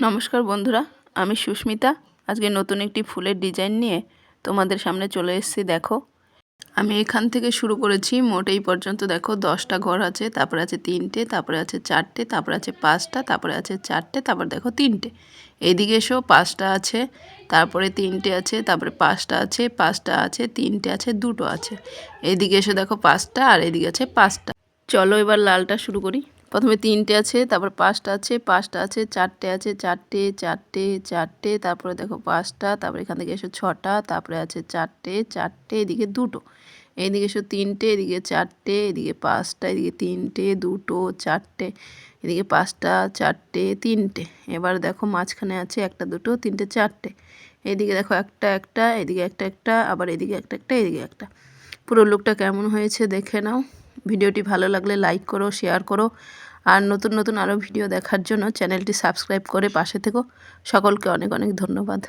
নমস্কার বন্ধুরা, আমি সুস্মিতা। আজকে নতুন একটি ফুলের ডিজাইন নিয়ে তোমাদের সামনে চলে এসেছি, দেখো। আমি এখান থেকে শুরু করেছি মোট এই পর্যন্ত দেখো, দশটা ঘর আছে, তারপরে আছে তিনটে, তারপরে আছে চারটে, তারপরে আছে পাঁচটা, তারপরে আছে চারটে, তারপর দেখো তিনটে। এইদিকে এসো, পাঁচটা আছে, তারপরে তিনটে আছে, তারপরে পাঁচটা আছে পাঁচটা আছে, তিনটে আছে, দুটো আছে। এইদিকে এসো দেখো পাঁচটা, আর এদিকে আছে পাঁচটা। চলো এবার লালটা শুরু করি। প্রথমে তিনটে আছে, তারপর পাঁচটা আছে পাঁচটা আছে, চারটে আছে, চারটে চারটে চারটে, তারপরে দেখো পাঁচটা, তারপরে এখান থেকে এসো ছটা, তারপরে আছে চারটে চারটে, এদিকে দুটো। এইদিকে এসো তিনটে, এদিকে চারটে, এদিকে পাঁচটা, এদিকে তিনটে, দুটো, চারটে, এদিকে পাঁচটা, চারটে, তিনটে। এবার দেখো মাঝখানে আছে একটা, দুটো, তিনটে, চারটে। এদিকে দেখো একটা একটা, এদিকে একটা একটা, আবার এদিকে একটা একটা, এদিকে একটা। পুরো লুকটা কেমন হয়েছে দেখে নাও। ভিডিওটি ভালো লাগলে লাইক করো শেয়ার করো। আর নতুন নতুন আরও ভিডিও দেখার জন্য চ্যানেলটি সাবস্ক্রাইব করে পাশে থেকো। সকলকে অনেক অনেক ধন্যবাদ।